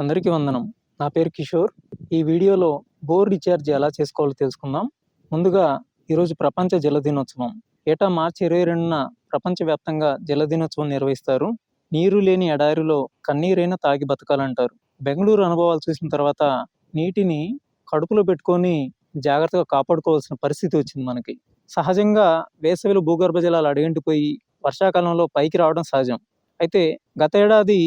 అందరికీ వందనం. నా పేరు కిషోర్. ఈ వీడియోలో బోర్ రీఛార్జ్ ఎలా చేసుకోవాలో తెలుసుకుందాం. ముందుగా ఈరోజు ప్రపంచ జల దినోత్సవం. ఏటా మార్చి ఇరవై రెండున ప్రపంచవ్యాప్తంగా జల దినోత్సవం నిర్వహిస్తారు. నీరు లేని ఎడారిలో కన్నీరైనా తాగి బతకాలంటారు. బెంగళూరు అనుభవాలు చూసిన తర్వాత నీటిని కడుపులో పెట్టుకొని జాగ్రత్తగా కాపాడుకోవాల్సిన పరిస్థితి వచ్చింది మనకి. సహజంగా వేసవిలో భూగర్భ జలాలు అడుగంటిపోయి వర్షాకాలంలో పైకి రావడం సహజం. అయితే గత ఏడాది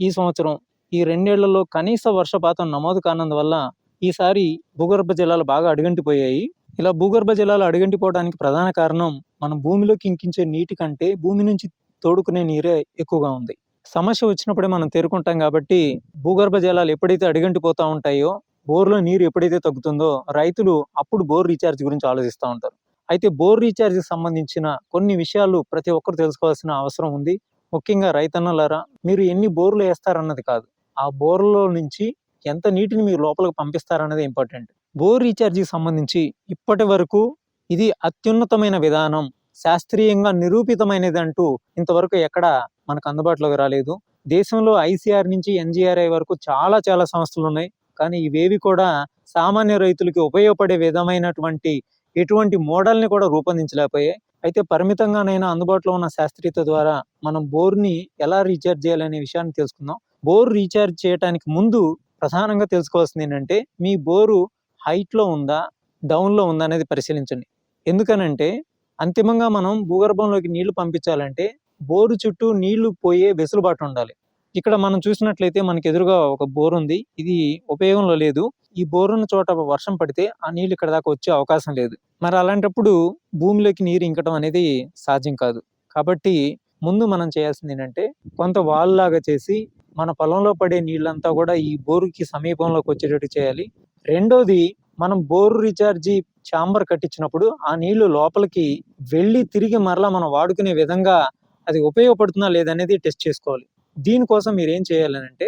ఈ సంవత్సరం ఈ రెండేళ్ళలో కనీస వర్షపాతం నమోదు కానందువల్ల ఈసారి భూగర్భ జలాలు బాగా అడుగంటిపోయాయి. ఇలా భూగర్భ జలాలు అడుగంటిపోవడానికి ప్రధాన కారణం మనం భూమిలోకి ఇంకించే నీటి కంటే భూమి నుంచి తోడుకునే నీరే ఎక్కువగా ఉంది. సమస్య వచ్చినప్పుడే మనం తేరుకుంటాం కాబట్టి భూగర్భ జలాలు ఎప్పుడైతే అడుగంటిపోతూ ఉంటాయో బోర్లో నీరు ఎప్పుడైతే తగ్గుతుందో రైతులు అప్పుడు బోర్ రీఛార్జ్ గురించి ఆలోచిస్తూ ఉంటారు. అయితే బోర్ రీఛార్జ్కి సంబంధించిన కొన్ని విషయాలు ప్రతి ఒక్కరు తెలుసుకోవాల్సిన అవసరం ఉంది. ముఖ్యంగా రైతన్నలారా మీరు ఎన్ని బోర్లు వేస్తారన్నది కాదు. ఆ బోర్లో నుంచి ఎంత నీటిని మీరు లోపలికి పంపిస్తారనేది ఇంపార్టెంట్. బోర్ రీఛార్జ్కి సంబంధించి ఇప్పటి వరకు ఇది అత్యున్నతమైన విధానం శాస్త్రీయంగా నిరూపితమైనది అంటూ ఇంతవరకు ఎక్కడ మనకు అందుబాటులోకి రాలేదు. దేశంలో ఐసీఆర్ నుంచి ఎన్జీఆర్ఐ వరకు చాలా చాలా సంస్థలు ఉన్నాయి కానీ ఇవేవి కూడా సామాన్య రైతులకి ఉపయోగపడే విధమైనటువంటి ఎటువంటి మోడల్ని కూడా రూపొందించలేకపోయాయి. అయితే పరిమితంగానైనా అందుబాటులో ఉన్న శాస్త్రీయత ద్వారా మనం బోర్ని ఎలా రీఛార్జ్ చేయాలనే విషయాన్ని తెలుసుకుందాం. బోర్ రీఛార్జ్ చేయడానికి ముందు ప్రధానంగా తెలుసుకోవాల్సింది ఏంటంటే మీ బోరు హైట్లో ఉందా డౌన్లో ఉందా అనేది పరిశీలించండి. ఎందుకనంటే అంతిమంగా మనం భూగర్భంలోకి నీళ్ళు పంపించాలంటే బోరు చుట్టూ నీళ్ళు పోయే వెసులుబాటు ఉండాలి. ఇక్కడ మనం చూసినట్లయితే మనకి ఎదురుగా ఒక బోర్ ఉంది ఇది ఉపయోగంలో లేదు. ఈ బోర్ ఉన్న చోట వర్షం పడితే ఆ నీళ్ళు ఇక్కడ దాకా వచ్చే అవకాశం లేదు. మరి అలాంటప్పుడు భూమిలోకి నీరు ఇంకటం అనేది సాధ్యం కాదు. కాబట్టి ముందు మనం చేయాల్సింది ఏంటంటే కొంత వాల్ లాగా చేసి మన పొలంలో పడే నీళ్ళంతా కూడా ఈ బోరుకి సమీపంలోకి వచ్చేటట్టు చేయాలి. రెండోది మనం బోరు రీఛార్జి ఛాంబర్ కట్టించినప్పుడు ఆ నీళ్ళు లోపలికి వెళ్ళి తిరిగి మరలా మనం వాడుకునే విధంగా అది ఉపయోగపడుతుందా లేదనేది టెస్ట్ చేసుకోవాలి. దీనికోసం మీరు ఏం చేయాలనంటే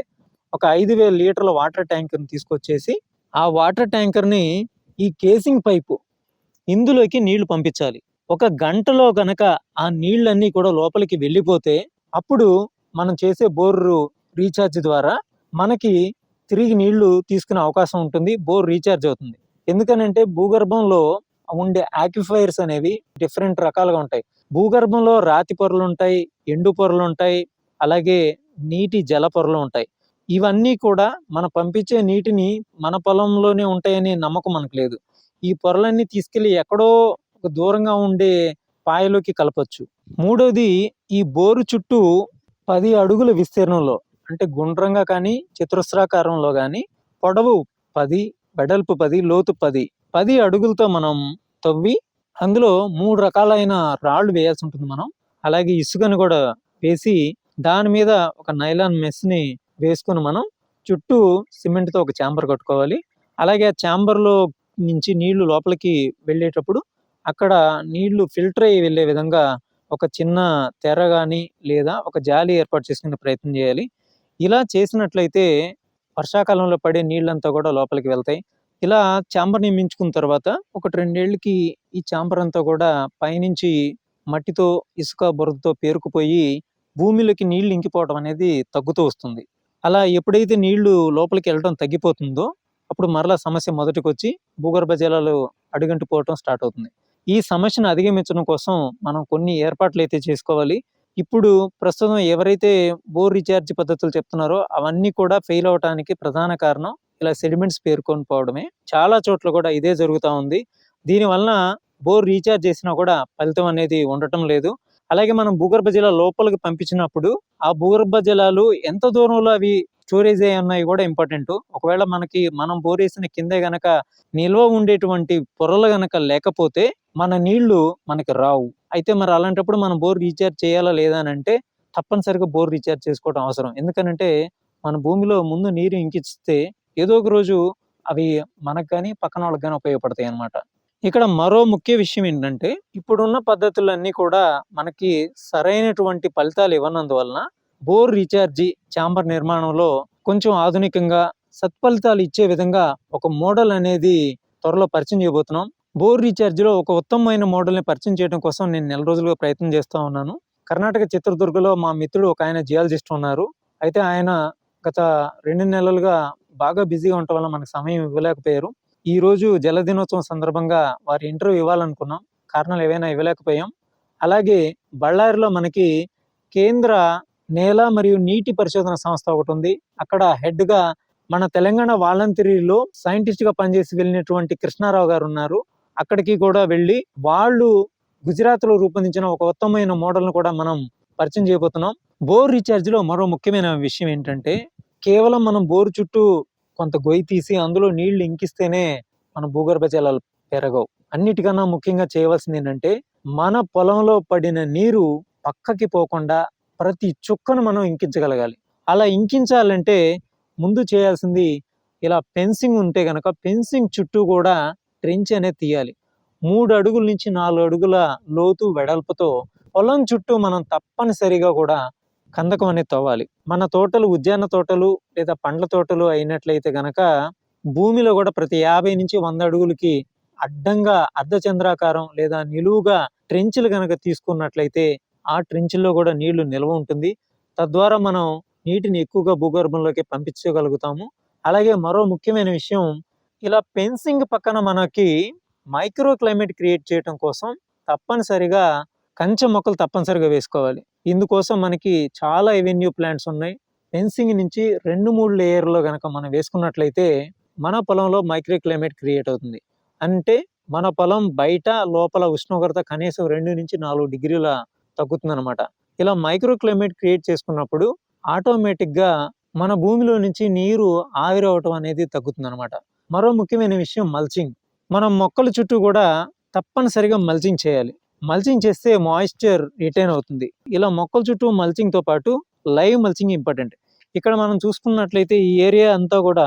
ఒక ఐదు వేల లీటర్ల వాటర్ ట్యాంకర్ని తీసుకొచ్చేసి ఆ వాటర్ ట్యాంకర్ని ఈ కేసింగ్ పైపు ఇందులోకి నీళ్ళు పంపించాలి. ఒక గంటలో గనక ఆ నీళ్ళన్నీ కూడా లోపలికి వెళ్ళిపోతే అప్పుడు మనం చేసే బోర్రు రీఛార్జ్ ద్వారా మనకి తిరిగి నీళ్ళు తీసుకునే అవకాశం ఉంటుంది బోర్ రీఛార్జ్ అవుతుంది. ఎందుకనంటే భూగర్భంలో ఉండే ఆక్యుఫైర్స్ అనేవి డిఫరెంట్ రకాలుగా ఉంటాయి. భూగర్భంలో రాతి పొరలు ఉంటాయి ఎండు పొరలు ఉంటాయి అలాగే నీటి జల పొరలు ఉంటాయి. ఇవన్నీ కూడా మన పంపించే నీటిని మన పొలంలోనే ఉంటాయనే నమ్మకం మనకు లేదు. ఈ పొరలన్నీ తీసుకెళ్ళి ఎక్కడో ఒక దూరంగా ఉండే పాయలోకి కలపచ్చు. మూడోది ఈ బోరు చుట్టూ పది అడుగుల విస్తీర్ణంలో అంటే గుండ్రంగా కానీ చతురస్రాకారంలో కానీ పొడవు పది వెడల్పు పది లోతు పది. పది అడుగులతో మనం తవ్వి అందులో మూడు రకాలైన రాళ్ళు వేయాల్సి ఉంటుంది మనం. అలాగే ఇసుకను కూడా వేసి దాని మీద ఒక నైలాన్ మెస్ని వేసుకుని మనం చుట్టూ సిమెంట్తో ఒక ఛాంబర్ కట్టుకోవాలి. అలాగే ఆ ఛాంబర్లో నుంచి నీళ్ళు లోపలికి వెళ్ళేటప్పుడు అక్కడ నీళ్ళు ఫిల్టర్ అయ్యి వెళ్ళే విధంగా ఒక చిన్న తెర కానీ లేదా ఒక జాలి ఏర్పాటు చేసుకునే ప్రయత్నం చేయాలి. ఇలా చేసినట్లయితే వర్షాకాలంలో పడే నీళ్ళంతా కూడా లోపలికి వెళ్తాయి. ఇలా ఛాంబర్ నిర్మించుకున్న తర్వాత ఒకటి రెండేళ్ళకి ఈ చాంబర్ అంతా కూడా పైనుంచి మట్టితో ఇసుక బురదతో పేరుకుపోయి భూమిలోకి నీళ్ళు ఇంకిపోవడం అనేది తగ్గుతూ వస్తుంది. అలా ఎప్పుడైతే నీళ్ళు లోపలికి వెళ్ళడం తగ్గిపోతుందో అప్పుడు మరలా సమస్య మొదటికి వచ్చి భూగర్భ జలాలు అడుగంటిపోవటం స్టార్ట్ అవుతుంది. ఈ సమస్యను అధిగమించడం కోసం మనం కొన్ని ఏర్పాట్లు అయితే చేసుకోవాలి. ఇప్పుడు ప్రస్తుతం ఎవరైతే బోర్ రీఛార్జ్ పద్ధతులు చెప్తున్నారో అవన్నీ కూడా ఫెయిల్ అవడానికి ప్రధాన కారణం ఇలా సెడిమెంట్స్ పేర్కొని పోవడమే. చాలా చోట్ల కూడా ఇదే జరుగుతూ ఉంది. దీనివల్ల బోర్ రీఛార్జ్ చేసినా కూడా ఫలితం అనేది ఉండటం లేదు. అలాగే మనం భూగర్భ జలాల లోపలికి పంపించినప్పుడు ఆ భూగర్భ జలాలు ఎంత దూరంలో అవి స్టోరేజ్ అయి ఉన్నాయి కూడా ఇంపార్టెంట్. ఒకవేళ మనకి మనం బోర్ వేసిన కిందే గనక నిల్వ ఉండేటువంటి పొరలు గనక లేకపోతే మన నీళ్ళు మనకి రావు. అయితే మరి అలాంటప్పుడు మనం బోర్ రీఛార్జ్ చేయాలా లేదా అని అంటే తప్పనిసరిగా బోర్ రీఛార్జ్ చేసుకోవడం అవసరం. ఎందుకనంటే మన భూమిలో ముందు నీరు ఇంకిస్తే ఏదో ఒక రోజు అవి మనకు కానీ పక్కన వాళ్ళకి కానీ ఉపయోగపడతాయి అన్నమాట ఇక్కడ మరో ముఖ్య విషయం ఏంటంటే ఇప్పుడున్న పద్ధతులన్నీ కూడా మనకి సరైనటువంటి ఫలితాలు ఇవ్వనందువలన బోర్ రీఛార్జి ఛాంబర్ నిర్మాణంలో కొంచెం ఆధునికంగా సత్ఫలితాలు ఇచ్చే విధంగా ఒక మోడల్ అనేది త్వరలో పరిచయం చేయబోతున్నాం. బోర్ రీఛార్జ్లో ఒక ఉత్తమమైన మోడల్ని పరిచయం చేయడం కోసం నేను నెల రోజులుగా ప్రయత్నం చేస్తూ ఉన్నాను. కర్ణాటక చిత్రదుర్గలో మా మిత్రుడు ఒక ఆయన జియాలజిస్ట్ ఉన్నారు. అయితే ఆయన గత రెండు నెలలుగా బాగా బిజీగా ఉండటం వల్ల మనకు సమయం ఇవ్వలేకపోయారు. ఈ రోజు జల దినోత్సవం సందర్భంగా వారి ఇంటర్వ్యూ ఇవ్వాలనుకున్నాం. కారణాలు ఏవైనా ఇవ్వలేకపోయాం. అలాగే బళ్ళారిలో మనకి కేంద్ర నేల మరియు నీటి పరిశోధన సంస్థ ఒకటి ఉంది. అక్కడ హెడ్గా మన తెలంగాణ వాలంటీరీలో సైంటిస్ట్గా పనిచేసి వెళ్ళినటువంటి కృష్ణారావు గారు ఉన్నారు. అక్కడికి కూడా వెళ్ళి వాళ్ళు గుజరాత్లో రూపొందించిన ఒక ఉత్తమమైన మోడల్ను కూడా మనం పరిచయం చేయబోతున్నాం. బోర్ రీఛార్జ్లో మరో ముఖ్యమైన విషయం ఏంటంటే కేవలం మనం బోర్ చుట్టూ కొంత గొయ్యి తీసి అందులో నీళ్ళు ఇంకిస్తేనే మన భూగర్భ జలాలు పెరగవు. అన్నిటికన్నా ముఖ్యంగా చేయవలసింది ఏంటంటే మన పొలంలో పడిన నీరు పక్కకి పోకుండా ప్రతి చుక్కను మనం ఇంకించగలగాలి. అలా ఇంకించాలంటే ముందు చేయాల్సింది ఇలా ఫెన్సింగ్ ఉంటే కనుక ఫెన్సింగ్ చుట్టూ కూడా ట్రెంచ్ అనేది తీయాలి. మూడు అడుగుల నుంచి నాలుగు అడుగుల లోతు వెడల్పుతో పొలం చుట్టూ మనం తప్పనిసరిగా కూడా కందకం అనేది తవ్వాలి. మన తోటలు ఉద్యాన తోటలు లేదా పండ్ల తోటలు అయినట్లయితే గనక భూమిలో కూడా ప్రతి యాభై నుంచి వంద అడుగులకి అడ్డంగా అర్ధచంద్రాకారం లేదా నిలువుగా ట్రెంచ్లు కనుక తీసుకున్నట్లయితే ఆ ట్రెంచ్లో కూడా నీళ్ళు నిల్వ ఉంటుంది. తద్వారా మనం నీటిని ఎక్కువగా భూగర్భంలోకి పంపించగలుగుతాము. అలాగే మరో ముఖ్యమైన విషయం ఇలా పెన్సింగ్ పక్కన మనకి మైక్రో క్లైమేట్ క్రియేట్ చేయడం కోసం తప్పనిసరిగా కంచె మొక్కలు తప్పనిసరిగా వేసుకోవాలి. ఇందుకోసం మనకి చాలా ఎవెన్యూ ప్లాంట్స్ ఉన్నాయి. ఫెన్సింగ్ నుంచి రెండు మూడు లేయర్లో కనుక మనం వేసుకున్నట్లయితే మన పొలంలో మైక్రో క్లైమేట్ క్రియేట్ అవుతుంది. అంటే మన పొలం బయట లోపల ఉష్ణోగ్రత కనీసం రెండు నుంచి నాలుగు డిగ్రీల తగ్గుతుందన్నమాట. ఇలా మైక్రో క్లైమేట్ క్రియేట్ చేసుకున్నప్పుడు ఆటోమేటిక్గా మన భూమిలో నుంచి నీరు ఆవిరవటం అనేది తగ్గుతుందన్నమాట. మరో ముఖ్యమైన విషయం మల్చింగ్. మనం మొక్కల చుట్టూ కూడా తప్పనిసరిగా మల్చింగ్ చేయాలి. మల్చింగ్ చేస్తే మాయిశ్చర్ రిటైన్ అవుతుంది. ఇలా మొక్కల చుట్టూ మల్చింగ్తో పాటు లైవ్ మల్చింగ్ ఇంపార్టెంట్ ఇక్కడ మనం చూసుకున్నట్లయితే ఈ ఏరియా అంతా కూడా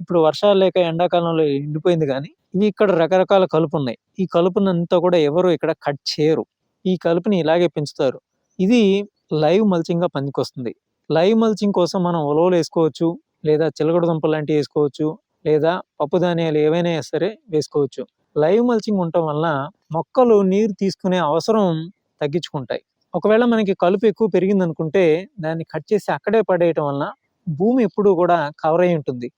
ఇప్పుడు వర్షాలు లేక ఎండాకాలంలో ఎండిపోయింది కానీ ఇవి ఇక్కడ రకరకాల కలుపు ఉన్నాయి ఈ కలుపునంతా కూడా ఎవరు ఇక్కడ కట్ చేయరు. ఈ కలుపుని ఇలాగే పెంచుతారు. ఇది లైవ్ మల్చింగ్గా పనికొస్తుంది. లైవ్ మల్చింగ్ కోసం మనం ఉలవలు వేసుకోవచ్చు లేదా చిలకడ దుంపలు లాంటివి వేసుకోవచ్చు లేదా పప్పు ధాన్యాలు ఏవైనా సరే వేసుకోవచ్చు. లైవ్ మల్చింగ్ ఉండటం వలన మొక్కలు నీరు తీసుకునే అవసరం తగ్గించుకుంటాయి. ఒకవేళ మనకి కలుపు ఎక్కువ పెరిగింది అనుకుంటే దాన్ని కట్ చేసి అక్కడే పడేయటం వలన భూమి ఎప్పుడూ కూడా కవర్ అయి ఉంటుంది.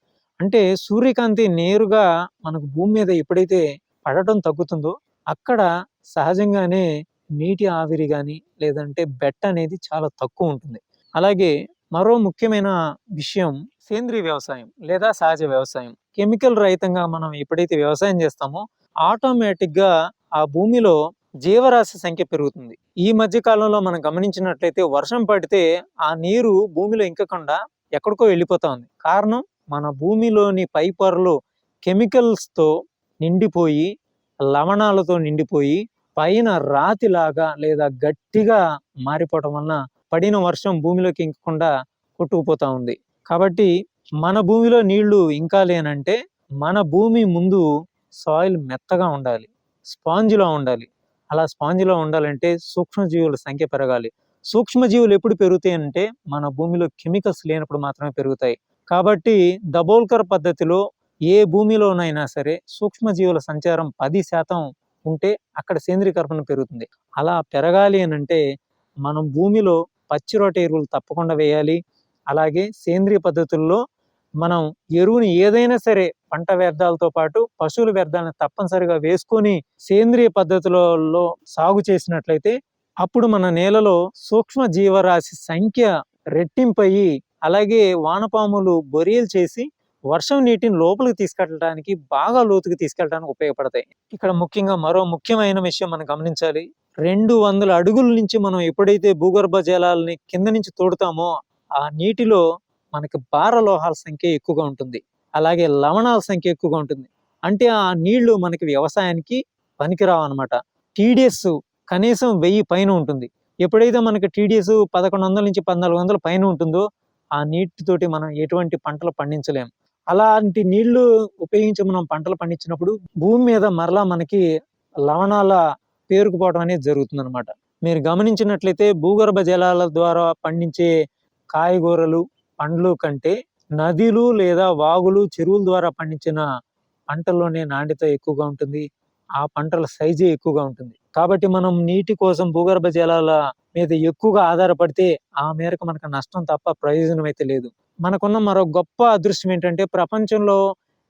అంటే సూర్యకాంతి నేరుగా మనకు భూమి మీద ఎప్పుడైతే పడటం తగ్గుతుందో అక్కడ సహజంగానే నీటి ఆవిరి కానీ లేదంటే బెట్ట అనేది చాలా తక్కువ ఉంటుంది. అలాగే మరో ముఖ్యమైన విషయం సేంద్రీయ వ్యవసాయం లేదా సహజ వ్యవసాయం. కెమికల్ రహితంగా మనం ఎప్పుడైతే వ్యవసాయం చేస్తామో ఆటోమేటిక్గా ఆ భూమిలో జీవరాశి సంఖ్య పెరుగుతుంది. ఈ మధ్య కాలంలో మనం గమనించినట్లయితే వర్షం పడితే ఆ నీరు భూమిలో ఇంకకుండా ఎక్కడికో వెళ్ళిపోతా ఉంది. కారణం మన భూమిలోని పై పొరలు కెమికల్స్తో నిండిపోయి లవణాలతో నిండిపోయి పైన రాతిలాగా లేదా గట్టిగా మారిపోవటం వలన పడిన వర్షం భూమిలోకి ఇంకకుండా కొట్టుకుపోతా ఉంది. కాబట్టి మన భూమిలో నీళ్ళు ఇంకా లేనంటే మన భూమి ముందు సాయిల్ మెత్తగా ఉండాలి. స్పాంజ్లా ఉండాలి. అలా స్పాంజ్లా ఉండాలంటే సూక్ష్మజీవుల సంఖ్య పెరగాలి. సూక్ష్మజీవులు ఎప్పుడు పెరుగుతాయి అంటే మన భూమిలో కెమికల్స్ లేనప్పుడు మాత్రమే పెరుగుతాయి. కాబట్టి దబోల్కర్ పద్ధతిలో ఏ భూమిలోనైనా సరే సూక్ష్మజీవుల సంచారం పది శాతం ఉంటే అక్కడ సేంద్రీకర్పణ పెరుగుతుంది. అలా పెరగాలి అని అంటే మనం భూమిలో పచ్చి రొట్టె ఎరువులు తప్పకుండా వేయాలి. అలాగే సేంద్రియ పద్ధతుల్లో మనం ఎరువుని ఏదైనా సరే పంట వ్యర్థాలతో పాటు పశువుల వ్యర్థాలను తప్పనిసరిగా వేసుకొని సేంద్రియ పద్ధతులలో సాగు చేసినట్లయితే అప్పుడు మన నేలలో సూక్ష్మ జీవరాశి సంఖ్య రెట్టింపయి అలాగే వానపాములు బొరియలు చేసి వర్షం నీటిని లోపలికి తీసుకెళ్ళడానికి బాగా లోతుకి తీసుకెళ్ళడానికి ఉపయోగపడతాయి. ఇక్కడ ముఖ్యంగా మరో ముఖ్యమైన విషయం మనం గమనించాలి. రెండు వందల అడుగుల నుంచి మనం ఎప్పుడైతే భూగర్భ జలాలని కింద నుంచి తోడుతామో ఆ నీటిలో మనకి భార లోహాల సంఖ్య ఎక్కువగా ఉంటుంది. అలాగే లవణాల సంఖ్య ఎక్కువగా ఉంటుంది. అంటే ఆ నీళ్ళు మనకి వ్యవసాయానికి పనికిరావు అనమాట టీడీఎస్ కనీసం వెయ్యి పైన ఉంటుంది. ఎప్పుడైతే మనకి టీడీఎస్ పదకొండు వందల నుంచి పద్నాలుగు వందల పైన ఉంటుందో ఆ నీటితోటి మనం ఎటువంటి పంటలు పండించలేం. అలాంటి నీళ్ళు ఉపయోగించి మనం పంటలు పండించినప్పుడు భూమి మీద మరలా మనకి లవణాల పేరుకుపోవడం అనేది జరుగుతుంది అనమాట మీరు గమనించినట్లయితే భూగర్భ జలాల ద్వారా పండించే కాయగూరలు పండ్లు కంటే నదులు లేదా వాగులు చెరువుల ద్వారా పండించిన పంటల్లోనే నాణ్యత ఎక్కువగా ఉంటుంది. ఆ పంటల సైజే ఎక్కువగా ఉంటుంది. కాబట్టి మనం నీటి కోసం భూగర్భ జలాల మీద ఎక్కువగా ఆధారపడితే ఆ మేరకు మనకు నష్టం తప్ప ప్రయోజనం అయితే లేదు. మనకున్న మరో గొప్ప అదృష్టం ఏంటంటే ప్రపంచంలో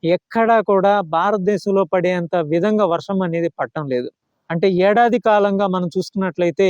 ఎక్కడా కూడా భారతదేశంలో పడేంత విధంగా వర్షం అనేది పడటం లేదు. అంటే ఏడాది కాలంగా మనం చూసుకున్నట్లయితే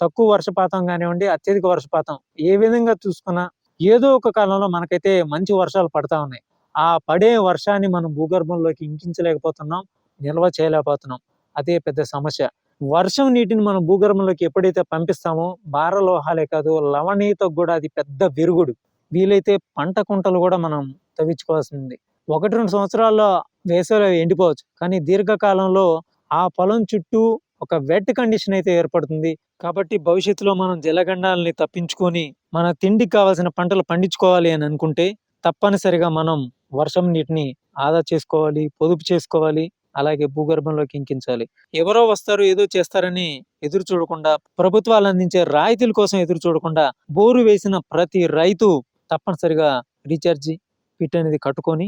తక్కువ వర్షపాతం కానివ్వండి అత్యధిక వర్షపాతం ఏ విధంగా చూసుకున్నా ఏదో ఒక కాలంలో మనకైతే మంచి వర్షాలు పడతా ఉన్నాయి. ఆ పడే వర్షాన్ని మనం భూగర్భంలోకి ఇంకించలేకపోతున్నాం నిల్వ చేయలేకపోతున్నాం. అదే పెద్ద సమస్య. వర్షం నీటిని మనం భూగర్భంలోకి ఎప్పుడైతే పంపిస్తామో భారలోహాలే కాదు లవణీయతకు కూడా అది పెద్ద విరుగుడు. వీలైతే పంట కుంటలు కూడా మనం తవ్వించుకోవాల్సింది ఒకటి రెండు సంవత్సరాల్లో వేసవిలో ఎండిపోవచ్చు. కానీ దీర్ఘకాలంలో ఆ పొలం చుట్టూ ఒక వెట్ కండిషన్ అయితే ఏర్పడుతుంది. కాబట్టి భవిష్యత్తులో మనం జలగండాలని తప్పించుకొని మన తిండికి కావాల్సిన పంటలు పండించుకోవాలి అని అనుకుంటే తప్పనిసరిగా మనం వర్షం నీటిని ఆదా చేసుకోవాలి పొదుపు చేసుకోవాలి అలాగే భూగర్భంలోకి ఇంకించాలి. ఎవరో వస్తారు ఏదో చేస్తారని ఎదురు చూడకుండా ప్రభుత్వాలు అందించే రాయితీల కోసం ఎదురు చూడకుండా బోరు వేసిన ప్రతి రైతు తప్పనిసరిగా రీఛార్జి పిట్ అనేది కట్టుకొని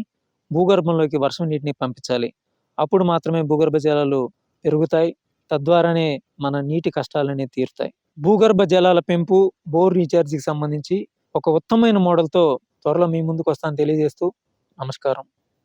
భూగర్భంలోకి వర్షం నీటిని పంపించాలి. అప్పుడు మాత్రమే భూగర్భ జలాలు పెరుగుతాయి. తద్వారానే మన నీటి కష్టాలనే తీరుతాయి. భూగర్భ జలాల పెంపు బోర్ రీఛార్జ్కి సంబంధించి ఒక ఉత్తమమైన మోడల్తో త్వరలో మీ ముందుకు వస్తాను తెలియజేస్తూ నమస్కారం.